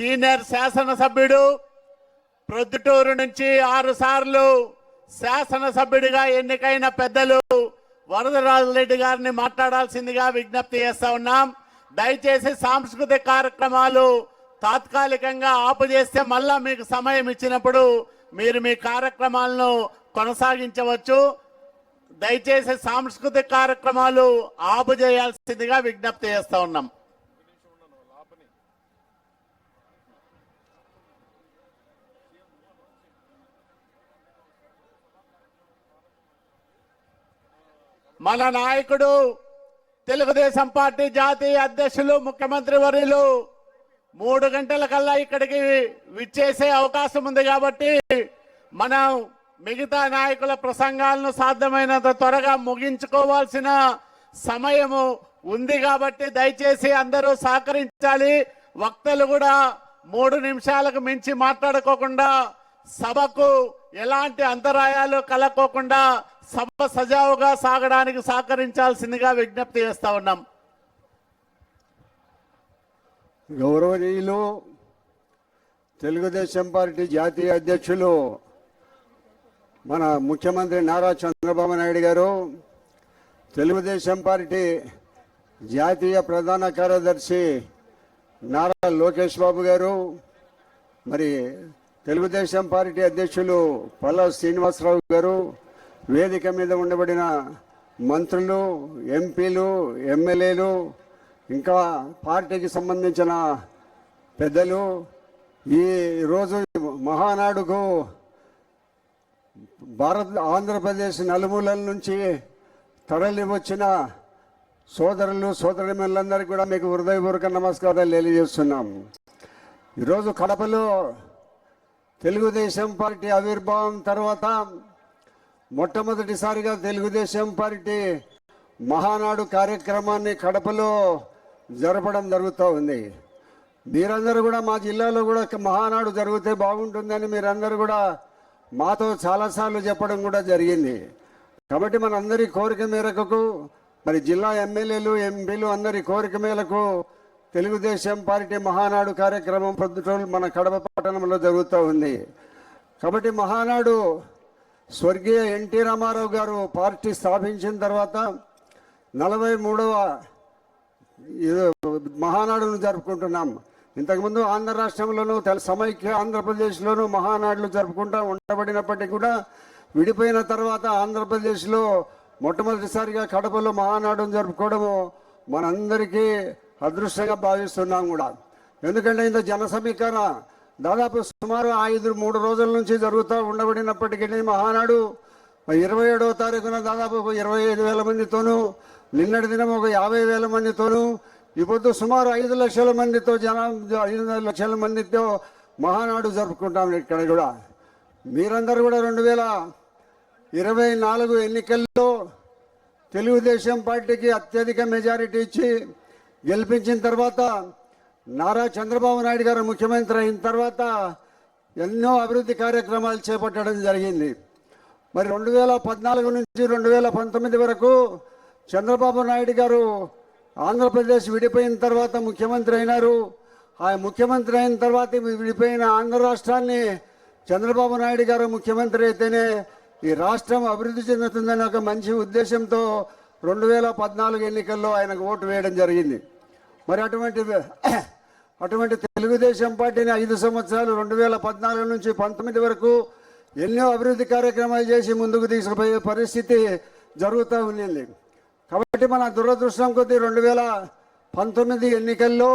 Senior శాసనసభ్యుడు ప్రొద్దుటూరు నుంచి ఆరు సార్లు శాసనసభ్యుడిగా ఎన్నికైన పెద్దలు వరదరాజు రెడ్డి గారిని మాట్లాడాల్సిందిగా విజ్ఞప్తి చేస్తా ఉన్నాం. దయచేసి సాంస్కృతిక కార్యక్రమాలు తాత్కాలికంగా ఆపు చేస్తే మళ్ళా మీకు సమయం ఇచ్చినప్పుడు మీరు మీ కార్యక్రమాలను కొనసాగించవచ్చు. దయచేసి సాంస్కృతిక కార్యక్రమాలు ఆపు చేయాల్సిందిగా విజ్ఞప్తి చేస్తా ఉన్నాం. మన నాయకుడు తెలుగుదేశం పార్టీ జాతీయ అధ్యక్షులు ముఖ్యమంత్రి వర్యులు మూడు గంటల కల్లా ఇక్కడికి విచ్చేసే అవకాశం ఉంది కాబట్టి మనం మిగతా నాయకుల ప్రసంగాలను సాధ్యమైనంత త్వరగా ముగించుకోవాల్సిన సమయము ఉంది కాబట్టి దయచేసి అందరూ సహకరించాలి. వక్తలు కూడా మూడు నిమిషాలకు మించి మాట్లాడుకోకుండా సభకు ఎలాంటి అంతరాయాలు కలక్కోకుండా సభ సజావుగా సాగడానికి సహకరించాల్సిందిగా విజ్ఞప్తి చేస్తా ఉన్నాం. గౌరవనీయులు తెలుగుదేశం పార్టీ జాతీయ అధ్యక్షులు మన ముఖ్యమంత్రి నారా చంద్రబాబు నాయుడు గారు తెలుగుదేశం పార్టీ జాతీయ ప్రధాన కార్యదర్శి నారా లోకేష్ బాబు గారు మరి తెలుగుదేశం పార్టీ అధ్యక్షులు పల్ల శ్రీనివాసరావు గారు వేదిక మీద ఉండబడిన మంత్రులు ఎంపీలు ఎమ్మెల్యేలు ఇంకా పార్టీకి సంబంధించిన పెద్దలు ఈ రోజు మహానాడుకు భారత్ ఆంధ్రప్రదేశ్ నలుమూలల నుంచి తరలి వచ్చిన సోదరులు సోదరిమణులందరికీ కూడా మీకు హృదయపూర్వక నమస్కారాలు తెలియజేస్తున్నాం. ఈరోజు కడపలో తెలుగుదేశం పార్టీ ఆవిర్భావం తర్వాత మొట్టమొదటిసారిగా తెలుగుదేశం పార్టీ మహానాడు కార్యక్రమాన్ని కడపలో జరపడం జరుగుతూ ఉంది. మీరందరూ కూడా మా జిల్లాలో కూడా మహానాడు జరిగితే బాగుంటుందని మీరందరూ కూడా మాతో చాలాసార్లు చెప్పడం కూడా జరిగింది. కాబట్టి మనందరి కోరిక మేరకు మరి జిల్లా ఎమ్మెల్యేలు ఎంపీలు అందరి కోరిక మేరకు తెలుగుదేశం పార్టీ మహానాడు కార్యక్రమం పొద్దుటూరు మన కడప పట్టణంలో జరుగుతూ ఉంది. కాబట్టి మహానాడు స్వర్గీయ ఎన్టీ రామారావు గారు పార్టీ స్థాపించిన తర్వాత నలభై మూడవ మహానాడును జరుపుకుంటున్నాం. ఇంతకుముందు ఆంధ్ర రాష్ట్రంలోనూ తెల సమైక్య ఆంధ్రప్రదేశ్లోనూ మహానాడులు జరుపుకుంటూ ఉండబడినప్పటికీ కూడా విడిపోయిన తర్వాత ఆంధ్రప్రదేశ్లో మొట్టమొదటిసారిగా కడపలో మహానాడును జరుపుకోవడము మనందరికీ అదృష్టంగా భావిస్తున్నాం కూడా. ఎందుకంటే ఇంత జన సమీకరణ దాదాపు సుమారు ఐదు మూడు రోజుల నుంచి జరుగుతూ ఉండబడినప్పటికీ మహానాడు ఇరవై ఏడవ తారీఖున దాదాపు ఒక ఇరవై ఐదు వేల మందితోనూ నిన్నటి దినం ఒక యాభై వేల మందితోనూ ఇప్పుడు సుమారు ఐదు లక్షల మందితో జనం ఐదు లక్షల మందితో మహానాడు జరుపుకుంటాం ఇక్కడ కూడా. మీరందరూ కూడా రెండు వేల ఇరవై నాలుగు ఎన్నికల్లో తెలుగుదేశం పార్టీకి అత్యధిక మెజారిటీ ఇచ్చి గెలిపించిన తర్వాత నారా చంద్రబాబు నాయుడు గారు ముఖ్యమంత్రి అయిన తర్వాత ఎన్నో అభివృద్ధి కార్యక్రమాలు చేపట్టడం జరిగింది. మరి రెండు వేల పద్నాలుగు నుంచి రెండు వేల పంతొమ్మిది వరకు చంద్రబాబు నాయుడు గారు ఆంధ్రప్రదేశ్ విడిపోయిన తర్వాత ముఖ్యమంత్రి అయినారు. ఆ ముఖ్యమంత్రి అయిన తర్వాత విడిపోయిన ఆంధ్ర రాష్ట్రాన్ని చంద్రబాబు నాయుడు గారు ముఖ్యమంత్రి అయితేనే ఈ రాష్ట్రం అభివృద్ధి చెందుతుందనే ఒక మంచి ఉద్దేశంతో రెండు వేల పద్నాలుగు ఎన్నికల్లో ఆయనకు ఓటు వేయడం జరిగింది. మరి అటువంటి అటువంటి తెలుగుదేశం పార్టీని ఐదు సంవత్సరాలు రెండు వేల పద్నాలుగు నుంచి పంతొమ్మిది వరకు ఎన్నో అభివృద్ధి కార్యక్రమాలు చేసి ముందుకు తీసుకుపోయే పరిస్థితి జరుగుతూ ఉండింది కాబట్టి మన దురదృష్టం కొద్దీ రెండు వేల పంతొమ్మిది ఎన్నికల్లో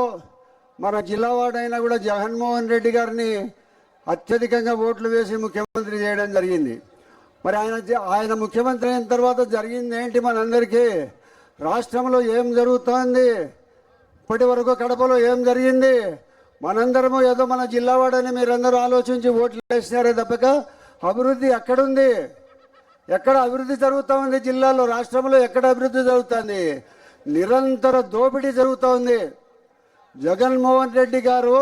మన జిల్లావాడైనా కూడా జగన్మోహన్ రెడ్డి గారిని అత్యధికంగా ఓట్లు వేసి ముఖ్యమంత్రి చేయడం జరిగింది. మరి ఆయన ఆయన ముఖ్యమంత్రి అయిన తర్వాత జరిగింది ఏంటి మనందరికీ? రాష్ట్రంలో ఏం జరుగుతోంది? ఇప్పటి వరకు కడపలో ఏం జరిగింది? మనందరము ఏదో మన జిల్లావాడని మీరందరూ ఆలోచించి ఓట్లు వేసినారే తప్పక. అభివృద్ధి ఎక్కడుంది? ఎక్కడ అభివృద్ధి జరుగుతూ ఉంది జిల్లాలో? రాష్ట్రంలో ఎక్కడ అభివృద్ధి జరుగుతుంది? నిరంతర దోపిడీ జరుగుతోంది జగన్మోహన్ రెడ్డి గారు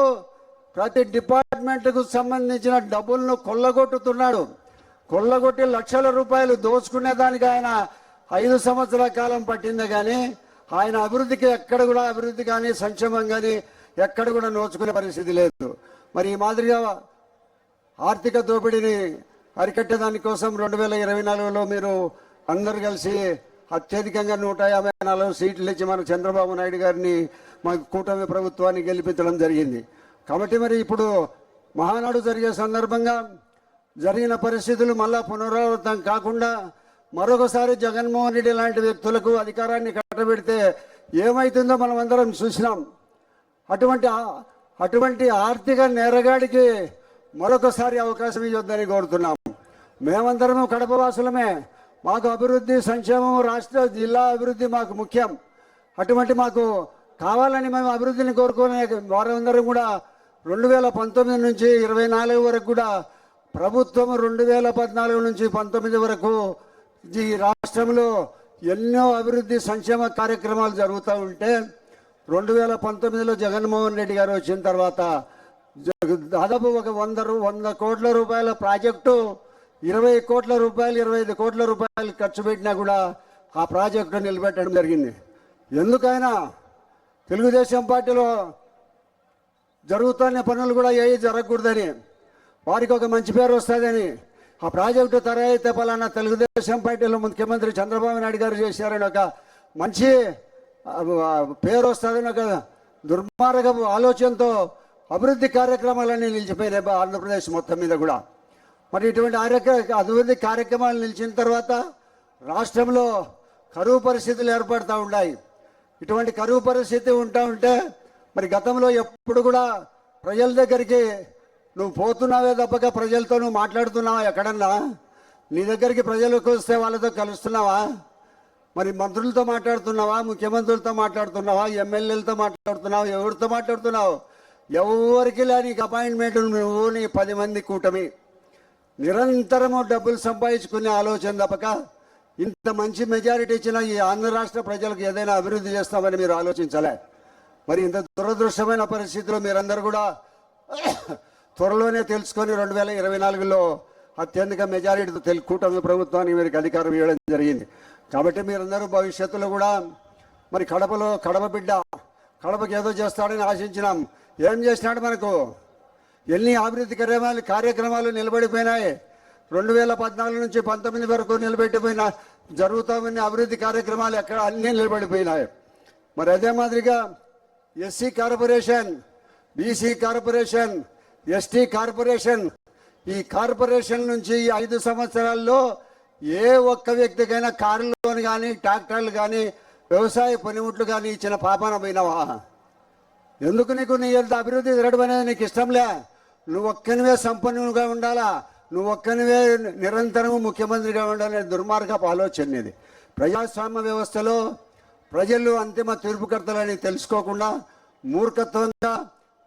ప్రతి డిపార్ట్మెంట్కు సంబంధించిన డబ్బులను కొల్లగొట్టుతున్నాడు. కొల్లగొట్టి లక్షల రూపాయలు దోచుకునే దానికి ఆయన ఐదు సంవత్సరాల కాలం పట్టింది కానీ ఆయన అభివృద్ధికి ఎక్కడ కూడా అభివృద్ధి కానీ సంక్షేమం కానీ ఎక్కడ కూడా నోచుకునే పరిస్థితి లేదు. మరి ఈ మాదిరిగా ఆర్థిక దోపిడీని అరికట్టే దానికోసం రెండు వేల ఇరవై నాలుగులో మీరు అందరు కలిసి అత్యధికంగా నూట యాభై నాలుగు సీట్లు ఇచ్చి మన చంద్రబాబు నాయుడు గారిని మా కూటమి ప్రభుత్వాన్ని గెలిపించడం జరిగింది. కాబట్టి మరి ఇప్పుడు మహానాడు జరిగే సందర్భంగా జరిగిన పరిస్థితులు మళ్ళా పునరావృతం కాకుండా మరొకసారి జగన్మోహన్ రెడ్డి లాంటి వ్యక్తులకు అధికారాన్ని కట్టబెడితే ఏమైతుందో మనం అందరం చూసినాం. అటువంటి అటువంటి ఆర్థిక నేరగాడికి మరొకసారి అవకాశం ఇవ్వద్దని కోరుతున్నాం. మేమందరము కడప వాసులమే మాకు అభివృద్ధి సంక్షేమం రాష్ట్ర జిల్లా అభివృద్ధి మాకు ముఖ్యం. అటువంటి మాకు కావాలని మేము అభివృద్ధిని కోరుకునే వారందరం కూడా రెండు వేల పంతొమ్మిది నుంచి ఇరవై నాలుగు వరకు కూడా ప్రభుత్వం రెండు వేల పద్నాలుగు నుంచి పంతొమ్మిది వరకు ఈ రాష్ట్రంలో ఎన్నో అభివృద్ధి సంక్షేమ కార్యక్రమాలు జరుగుతూ ఉంటే రెండు వేల పంతొమ్మిదిలో జగన్మోహన్ రెడ్డి గారు వచ్చిన తర్వాత దాదాపు ఒక వంద వంద కోట్ల రూపాయల ప్రాజెక్టు ఇరవై కోట్ల రూపాయలు ఇరవై ఐదు కోట్ల రూపాయలు ఖర్చు పెట్టినా కూడా ఆ ప్రాజెక్టు నిలబెట్టడం జరిగింది. ఎందుకైనా తెలుగుదేశం పార్టీలో జరుగుతున్న పనులు కూడా ఏ జరగకూడదని వారికి ఒక మంచి పేరు వస్తుందని ఆ ప్రాజెక్టు తరయితే పలానా తెలుగుదేశం పార్టీలో ముఖ్యమంత్రి చంద్రబాబు నాయుడు గారు చేశారని ఒక మంచి పేరు వస్తుందని ఒక దుర్మార్గపు ఆలోచనతో అభివృద్ధి కార్యక్రమాలన్నీ నిలిచిపోయినాయి ఆంధ్రప్రదేశ్ మొత్తం మీద కూడా. మరి ఇటువంటి ఆరోగ్య అభివృద్ధి కార్యక్రమాలు నిలిచిన తర్వాత రాష్ట్రంలో కరువు పరిస్థితులు ఏర్పడుతూ ఉన్నాయి. ఇటువంటి కరువు పరిస్థితి ఉంటా ఉంటే మరి గతంలో ఎప్పుడు కూడా ప్రజల దగ్గరికి నువ్వు పోతున్నావే తప్పక ప్రజలతో నువ్వు మాట్లాడుతున్నావా ఎక్కడన్నా? నీ దగ్గరికి ప్రజలకు వస్తే వాళ్ళతో కలుస్తున్నావా? మరి మంత్రులతో మాట్లాడుతున్నావా? ముఖ్యమంత్రులతో మాట్లాడుతున్నావా? ఎమ్మెల్యేలతో మాట్లాడుతున్నావు? ఎవరితో మాట్లాడుతున్నావు? ఎవరికి లేని అపాయింట్మెంట్ నువ్వు నీ పది మంది కూటమి. నిరంతరము డబ్బులు సంపాదించుకునే ఆలోచన తప్పక. ఇంత మంచి మెజారిటీ ఇచ్చిన ఈ ఆంధ్ర రాష్ట్ర ప్రజలకు ఏదైనా అభివృద్ధి చేస్తామని మీరు ఆలోచించలే. మరి ఇంత దురదృష్టమైన పరిస్థితిలో మీరందరూ కూడా త్వరలోనే తెలుసుకొని రెండు వేల ఇరవై నాలుగులో అత్యధిక మెజారిటీతో తెలు కూటమి ప్రభుత్వానికి మీరు అధికారం ఇవ్వడం జరిగింది. కాబట్టి మీరందరూ భవిష్యత్తులో కూడా మరి కడపలో కడప బిడ్డ కడపకి ఏదో చేస్తాడని ఆశించినాం. ఏం చేసినాడు మనకు? ఎన్ని అభివృద్ధి కార్యక్రమాలు కార్యక్రమాలు నిలబడిపోయినాయి. రెండు వేల పద్నాలుగు నుంచి పంతొమ్మిది వరకు నిలబెట్టిపోయిన జరుగుతామని అభివృద్ధి కార్యక్రమాలు ఎక్కడ అన్నీ నిలబడిపోయినాయి. మరి అదే మాదిరిగా SC corporation BC corporation ST corporation. ఈ కార్పొరేషన్ నుంచి ఈ ఐదు సంవత్సరాల్లో ఏ ఒక్క వ్యక్తికైనా కారులోని కానీ ట్రాక్టర్లు కానీ వ్యవసాయ పనిముట్లు కానీ ఇచ్చిన పాపన పోయినావా? ఎందుకు నీకు నీ ఎంత అభివృద్ధి జరగడం అనేది నీకు ఇష్టంలే నువ్వు ఒక్కనివే సంపన్నుగా ఉండాలా? నువ్వు ఒక్కనివే నిరంతరం ముఖ్యమంత్రిగా ఉండాలనే దుర్మార్గపు ఆలోచన ఇది ప్రజాస్వామ్య వ్యవస్థలో ప్రజలు అంతిమ తీర్పుకర్తలని తెలుసుకోకుండా మూర్ఖత్వంగా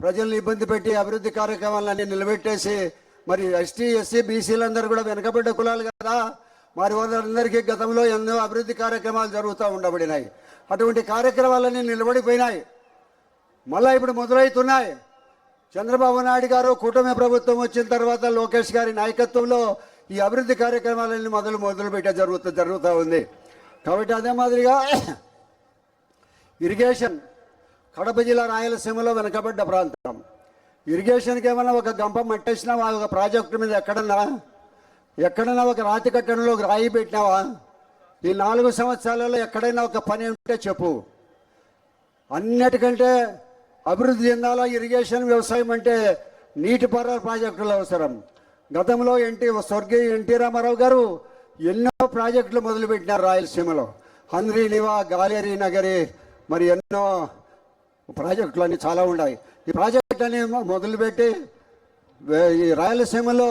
ప్రజల్ని ఇబ్బంది పెట్టి అభివృద్ధి కార్యక్రమాలన్నీ నిలబెట్టేసి మరి ఎస్టీ ఎస్సీ బీసీలందరూ కూడా వెనకబడ్డ కులాలు కదా. మరి వాళ్ళందరికీ గతంలో ఎన్నో అభివృద్ధి కార్యక్రమాలు జరుగుతూ ఉండబడినాయి. అటువంటి కార్యక్రమాలన్నీ నిలబడిపోయినాయి. మళ్ళా ఇప్పుడు మొదలవుతున్నాయి. చంద్రబాబు నాయుడు గారు కూటమి ప్రభుత్వం వచ్చిన తర్వాత లోకేష్ గారి నాయకత్వంలో ఈ అభివృద్ధి కార్యక్రమాలన్నీ మొదలు మొదలు పెట్టే జరుగుతూ జరుగుతూ ఉంది. కాబట్టి అదే మాదిరిగా ఇరిగేషన్ కడప జిల్లా రాయలసీమలో వెనకబడ్డ ప్రాంతం. ఇరిగేషన్కి ఏమైనా ఒక గంప మట్టేసినావా ఒక ప్రాజెక్టు మీద ఎక్కడన్నా? ఎక్కడన్నా ఒక రాతి కట్టడంలో రాయి పెట్టినావా? ఈ నాలుగు సంవత్సరాలలో ఎక్కడైనా ఒక పని ఉంటే చెప్పు. అన్నిటికంటే అభివృద్ధి చెందాలా ఇరిగేషన్ వ్యవసాయం అంటే నీటిపారుదల ప్రాజెక్టులు అవసరం. గతంలో ఎన్టీ స్వర్గీయ ఎన్టీ రామారావు గారు ఎన్నో ప్రాజెక్టులు మొదలుపెట్టినారు రాయలసీమలో. హంద్రీ నివా గాలేరి నగరి మరి ఎన్నో ప్రాజెక్టులు అన్నీ చాలా ఉన్నాయి. ఈ ప్రాజెక్టులని మొదలుపెట్టి ఈ రాయలసీమలో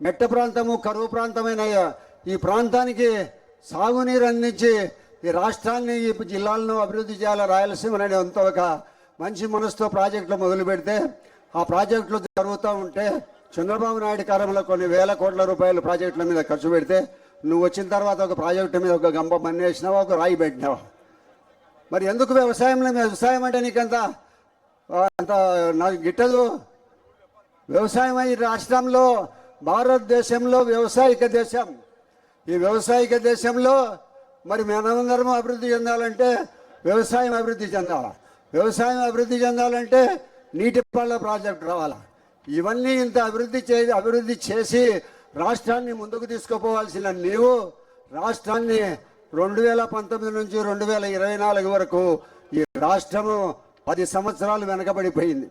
మెట్ట ప్రాంతము కరువు ప్రాంతమైన ఈ ప్రాంతానికి సాగునీరు అందించి ఈ రాష్ట్రాన్ని ఈ జిల్లాలను అభివృద్ధి చేయాలి రాయలసీమ అనే అంత ఒక మంచి మనసుతో ప్రాజెక్టులు మొదలు పెడితే ఆ ప్రాజెక్టులు జరుగుతూ ఉంటే చంద్రబాబు నాయుడు కాలంలో కొన్ని వేల కోట్ల రూపాయలు ప్రాజెక్టుల మీద ఖర్చు పెడితే నువ్వు వచ్చిన తర్వాత ఒక ప్రాజెక్టు మీద ఒక గంప మన్నేసినావా ఒక రాయి పెట్టినావా? మరి ఎందుకు వ్యవసాయంలో వ్యవసాయం అంటే నీకు అంత అంత నాకు గిట్టదు. వ్యవసాయం ఈ రాష్ట్రంలో భారతదేశంలో వ్యవసాయక దేశం. ఈ వ్యవసాయక దేశంలో మరి మనమందరం అభివృద్ధి చెందాలంటే వ్యవసాయం అభివృద్ధి చెందాలి? వ్యవసాయం అభివృద్ధి చెందాలంటే నీటిపాళ్ళ ప్రాజెక్టు రావాలా? ఇవన్నీ ఇంత అభివృద్ధి చే అభివృద్ధి చేసి రాష్ట్రాన్ని ముందుకు తీసుకుపోవాల్సిన నీవు రాష్ట్రాన్ని రెండు వేల పంతొమ్మిది నుంచి రెండు వేల ఇరవై నాలుగు వరకు ఈ రాష్ట్రము పది సంవత్సరాలు వెనకబడిపోయింది.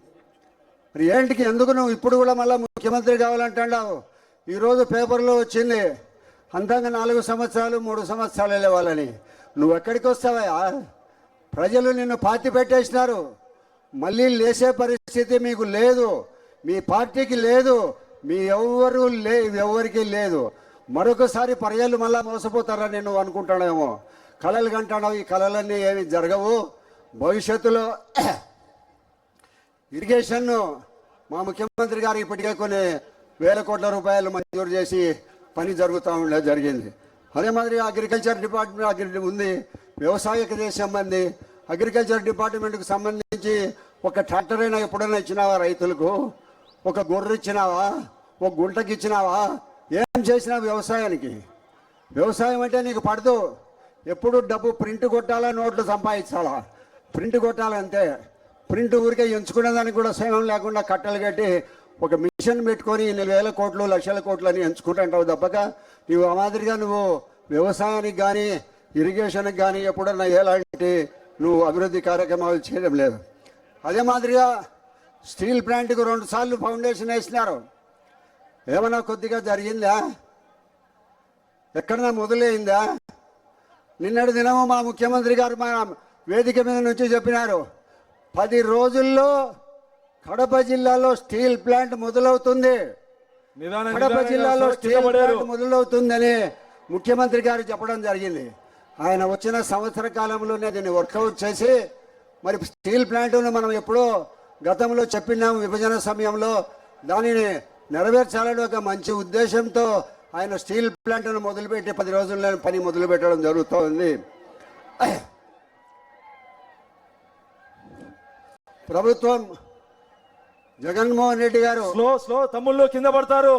మరి ఏంటికి ఎందుకు నువ్వు ఇప్పుడు కూడా మళ్ళీ ముఖ్యమంత్రి కావాలంటున్నావు? ఈరోజు పేపర్లో వచ్చింది అంతంగా నాలుగు సంవత్సరాలు మూడు సంవత్సరాలు వెళ్ళేవాళ్ళని. నువ్వు ఎక్కడికి వస్తావా? ప్రజలు నిన్ను పాతి పెట్టేసినారు. మళ్ళీ లేసే పరిస్థితి మీకు లేదు. మీ పార్టీకి లేదు. మీ ఎవ్వరూ లే ఎవరికి లేదు. మరొకసారి పర్యాలు మళ్ళా మోసపోతారా నేను అనుకుంటానేమో. కళలు కంటాడావు ఈ కళలన్నీ ఏమి జరగవు. భవిష్యత్తులో ఇరిగేషన్ మా ముఖ్యమంత్రి గారు ఇప్పటికే కొన్ని వేల కోట్ల రూపాయలు మంజూరు చేసి పని జరుగుతూ ఉండే జరిగింది. అదే మాదిరి అగ్రికల్చర్ డిపార్ట్మెంట్ అగ్రి ఉంది. వ్యవసాయక సంబంధి అగ్రికల్చర్ డిపార్ట్మెంట్కి సంబంధించి ఒక ట్రాక్టర్ అయినా ఎప్పుడైనా ఇచ్చినావా రైతులకు? ఒక గొర్రె ఇచ్చినావా? ఒక గుంటకి ఇచ్చినావా? ఏం చేసినా వ్యవసాయానికి? వ్యవసాయం అంటే నీకు పడదు. ఎప్పుడు డబ్బు ప్రింట్ కొట్టాలా నోట్లు సంపాదించాలా? ప్రింట్ కొట్టాలంతే ప్రింట్ ఊరికే ఎంచుకునే దానికి కూడా సేవం లేకుండా కట్టలు కట్టి ఒక మిషన్ పెట్టుకొని ఇన్ని వేల కోట్లు లక్షల కోట్లు అని ఎంచుకుంటుంటావు తప్పక. నువ్వు ఆ మాదిరిగా నువ్వు వ్యవసాయానికి కానీ ఇరిగేషన్కి కానీ ఎప్పుడన్నా ఎలాంటి నువ్వు అభివృద్ధి కార్యక్రమాలు చేయడం లేదు. అదే మాదిరిగా స్టీల్ ప్లాంట్కి రెండు సార్లు ఫౌండేషన్ వేసినారు. ఏమన్నా కొద్దిగా జరిగిందా? ఎక్కడన్నా మొదలైందా? నిన్నటి దినము మా ముఖ్యమంత్రి గారు మా వేదిక మీద నుంచి చెప్పినారు. పది రోజుల్లో కడప జిల్లాలో స్టీల్ ప్లాంట్ మొదలవుతుంది. కడప జిల్లాలో స్టీల్. ప్లాంట్ మొదలవుతుందని ముఖ్యమంత్రి గారు చెప్పడం జరిగింది. ఆయన వచ్చిన సంవత్సర కాలంలోనే దీన్ని వర్కౌట్ చేసి మరి స్టీల్ ప్లాంట్ను మనం ఎప్పుడో గతంలో చెప్పినాం విభజన సమయంలో దానిని నెరవేర్చాలని ఒక మంచి ఉద్దేశంతో ఆయన స్టీల్ ప్లాంట్ను మొదలుపెట్టి పది రోజుల్లో పని మొదలు పెట్టడం జరుగుతోంది. ప్రభుత్వం జగన్మోహన్ రెడ్డి గారు స్లో స్లో తమ్ముళ్ళు కింద పడతారు.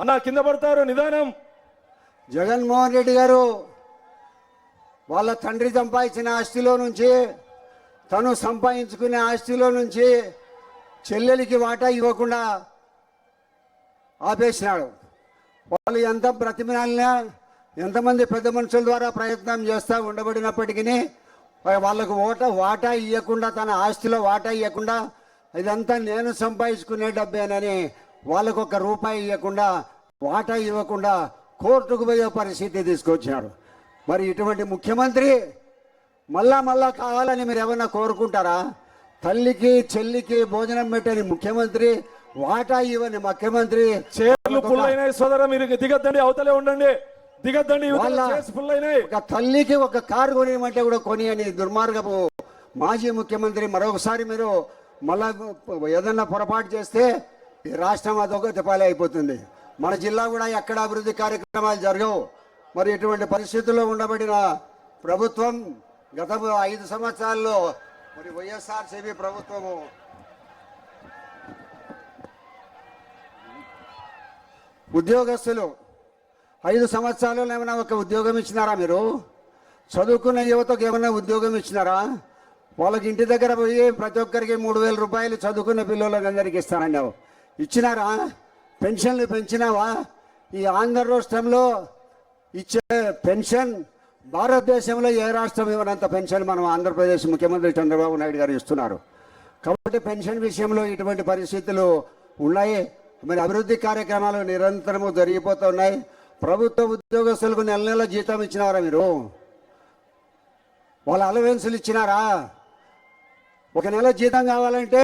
అన్న కింద పడతారు నిదానం. జగన్మోహన్ రెడ్డి గారు వాళ్ళ తండ్రి సంపాదించిన ఆస్తిలో నుంచి తను సంపాదించుకునే ఆస్తిలో నుంచి చెల్లెలికి వాటా ఇవ్వకుండా ఆపేసినాడు వాళ్ళు ఎంత బ్రతిమినాలినా ఎంతమంది పెద్ద మనుషుల ద్వారా ప్రయత్నం చేస్తూ ఉండబడినప్పటికీ వాళ్ళకు ఓట వాటా ఇవ్వకుండా తన ఆస్తిలో వాటా ఇవ్వకుండా ఇదంతా నేను సంపాదించుకునే డబ్బేనని వాళ్ళకు ఒక రూపాయి ఇవ్వకుండా వాటా ఇవ్వకుండా కోర్టుకు పోయే పరిస్థితి తీసుకొచ్చినాడు మరి ఇటువంటి ముఖ్యమంత్రి మళ్ళా మళ్ళా కావాలని మీరు ఏమన్నా కోరుకుంటారా? తల్లికి చెల్లికి భోజనం పెట్టని ముఖ్యమంత్రి వాటా ఇవ్వని ముఖ్యమంత్రి. చైర్లు ఫుల్ అయినాయి సోదర మీరు దిగద్దండి అవతలే ఉండండి. దిగద్దండి ఒక తల్లికి ఒక కారు కొనియమంటే కూడా కొని అని దుర్మార్గపు మాజీ ముఖ్యమంత్రి మరొకసారి మీరు మళ్ళా ఏదన్నా పొరపాటు చేస్తే ఈ రాష్ట్రం అదొక పాలే అయిపోతుంది మన జిల్లా కూడా ఎక్కడ అభివృద్ధి కార్యక్రమాలు జరగవు. మరి ఇటువంటి పరిస్థితుల్లో ఉండబడిన ప్రభుత్వం గత ఐదు సంవత్సరాల్లో మరి వైఎస్ఆర్సీపీ ప్రభుత్వము ఉద్యోగస్తులు ఐదు సంవత్సరాలు ఏమైనా ఒక ఉద్యోగం ఇచ్చినారా మీరు? చదువుకున్న యువతకు ఏమైనా ఉద్యోగం ఇచ్చినారా? వాళ్ళకి ఇంటి దగ్గర పోయి ప్రతి ఒక్కరికి మూడు వేల రూపాయలు చదువుకున్న పిల్లలకి అందరికి ఇస్తానన్నావు ఇచ్చినారా? పెన్షన్లు పెంచినావా? ఈ ఆంధ్ర రాష్ట్రంలో ఇచ్చే పెన్షన్ భారతదేశంలో ఏ రాష్ట్రం ఇవ్వనంత పెన్షన్ మనం ఆంధ్రప్రదేశ్ ముఖ్యమంత్రి చంద్రబాబు నాయుడు గారు ఇస్తున్నారు. కాబట్టి పెన్షన్ విషయంలో ఇటువంటి పరిస్థితులు ఉన్నాయి. మరి అభివృద్ధి కార్యక్రమాలు నిరంతరము జరిగిపోతున్నాయి ప్రభుత్వ ఉద్యోగస్తులకు నెల నెల జీతం ఇచ్చినారా మీరు? వాళ్ళ అలవెన్సులు ఇచ్చినారా? ఒక నెల జీతం కావాలంటే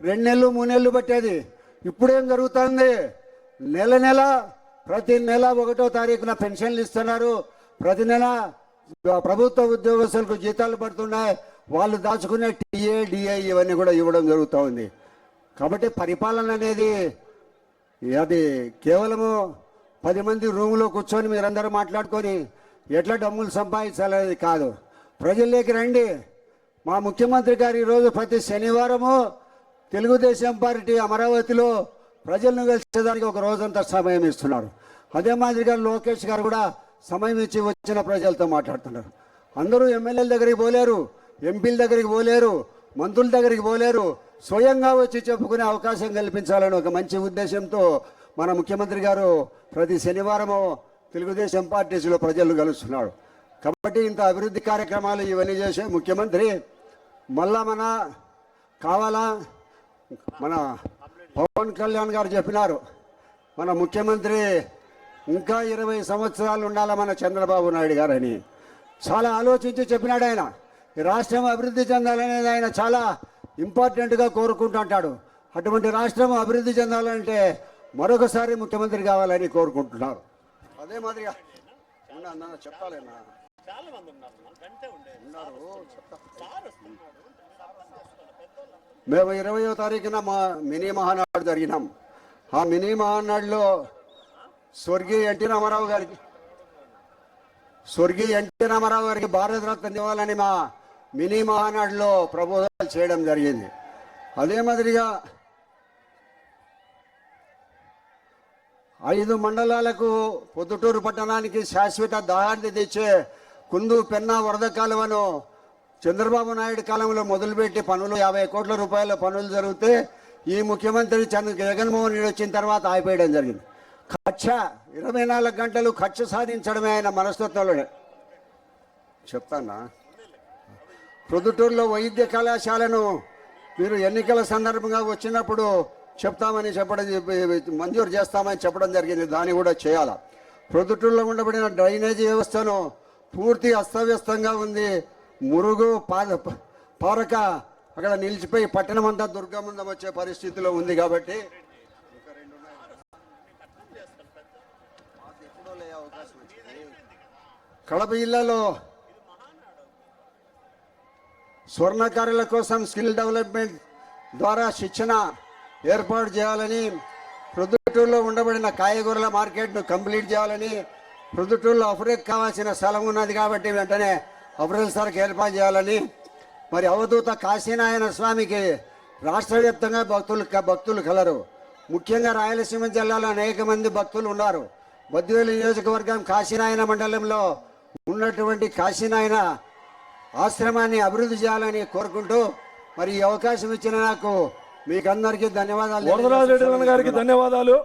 రెండు నెలలు మూడు నెలలు పట్టేది. ఇప్పుడేం జరుగుతుంది? నెల నెల ప్రతి నెల ఒకటో తారీఖున పెన్షన్లు ఇస్తున్నారు. ప్రతి నెల ప్రభుత్వ ఉద్యోగస్తులకు జీతాలు పడుతున్నాయి. వాళ్ళు దాచుకునే టీఏ డిఏ ఇవన్నీ కూడా ఇవ్వడం జరుగుతూ ఉంది. కాబట్టి పరిపాలన అనేది అది కేవలము పది మంది రూములో కూర్చొని మీరందరూ మాట్లాడుకొని ఎట్లా డబ్బులు సంపాదించాలనేది కాదు. ప్రజల్లోకి రండి. మా ముఖ్యమంత్రి గారు ఈరోజు ప్రతి శనివారము తెలుగుదేశం పార్టీ అమరావతిలో ప్రజలను కలిసేదానికి ఒక రోజంతా సమయం ఇస్తున్నారు. అదే మాదిరిగా లోకేష్ గారు కూడా సమయం ఇచ్చి వచ్చిన ప్రజలతో మాట్లాడుతున్నారు. అందరూ ఎమ్మెల్యేల దగ్గరికి పోలేరు ఎంపీల దగ్గరికి పోలేరు మంత్రుల దగ్గరికి పోలేరు స్వయంగా వచ్చి చెప్పుకునే అవకాశం కల్పించాలని ఒక మంచి ఉద్దేశంతో మన ముఖ్యమంత్రి గారు ప్రతి శనివారము తెలుగుదేశం పార్టీస్లో ప్రజలు కలుస్తున్నాడు కాబట్టి ఇంత అభివృద్ధి కార్యక్రమాలు ఇవన్నీ చేసే ముఖ్యమంత్రి మళ్ళా మన కావాలా? మన పవన్ కళ్యాణ్ గారు చెప్పినారు. మన ముఖ్యమంత్రి ఇంకా ఇరవై సంవత్సరాలు ఉండాలా మన చంద్రబాబు నాయుడు గారని. చాలా ఆలోచించి చెప్పినాడు ఆయన. ఈ రాష్ట్రం అభివృద్ధి చెందాలనేది ఆయన చాలా ఇంపార్టెంట్గా కోరుకుంటుంటాడు అటువంటి రాష్ట్రం అభివృద్ధి చెందాలంటే మరొకసారి ముఖ్యమంత్రి కావాలని కోరుకుంటున్నారు. అదే మాదిరిగా చెప్పాలేనా మేము ఇరవయో తారీఖున మా మినీ మహానాడు జరిగినాం. ఆ మినీ మహానాడులో స్వర్గీయ ఎన్టీ రామారావు గారికి స్వర్గీయ ఎన్టీ రామారావు గారికి భారతరత్న ఇవ్వాలని మా మినీ మహానాడులో ప్రబోధాలు చేయడం జరిగింది. అదే మాదిరిగా ఐదు మండలాలకు పొద్దుటూరు పట్టణానికి శాశ్వత దాహాన్ని తెచ్చే కుందు పెన్నా వరద కాలువను చంద్రబాబు నాయుడు కాలంలో మొదలుపెట్టి పనులు యాభై కోట్ల రూపాయల పనులు జరిగితే ఈ ముఖ్యమంత్రి చంద్ర జగన్మోహన్ రెడ్డి వచ్చిన తర్వాత ఆగిపోయడం జరిగింది. ఖర్చ ఇరవై నాలుగు గంటలు ఖర్చు సాధించడమే ఆయన మనస్తత్వంలో చెప్తానా? ప్రొద్దుటూరులో వైద్య కళాశాలను మీరు ఎన్నికల సందర్భంగా వచ్చినప్పుడు చెప్తామని చెప్పడం మంజూరు చేస్తామని చెప్పడం జరిగింది. దాన్ని కూడా చేయాలి? ప్రొద్దుటూరులో ఉండబడిన డ్రైనేజీ వ్యవస్థను పూర్తి అస్తవ్యస్తంగా ఉంది. మురుగు పాద పారక అక్కడ నిలిచిపోయి పట్టణం అంతా దుర్గమందం వచ్చే పరిస్థితిలో ఉంది కాబట్టి కడప జిల్లాలో స్వర్ణకారుల కోసం స్కిల్ డెవలప్మెంట్ ద్వారా శిక్షణ ఏర్పాటు చేయాలని ప్రొద్దుటూరులో ఉండబడిన కాయగూరల మార్కెట్ను కంప్లీట్ చేయాలని ప్రొద్దుటూరులో అఫ్రేక్ కావాల్సిన స్థలం ఉన్నది కాబట్టి వెంటనే అఫ్రేల్ సార్కి ఏర్పాటు చేయాలని మరి అవధూత కాశీనారాయణ స్వామికి రాష్ట్ర వ్యాప్తంగా భక్తులు భక్తులు కలరు. ముఖ్యంగా రాయలసీమ జిల్లాలో అనేక మంది భక్తులు ఉన్నారు. బద్వేలు నియోజకవర్గం కాశీనాయన మండలంలో ఉన్నటువంటి కాశీనాయన ఆశ్రమాన్ని అభివృద్ధి చేయాలని కోరుకుంటూ మరి ఈ అవకాశం ఇచ్చిన నాకు మీకు అందరికీ ధన్యవాదాలు గారికి ధన్యవాదాలు.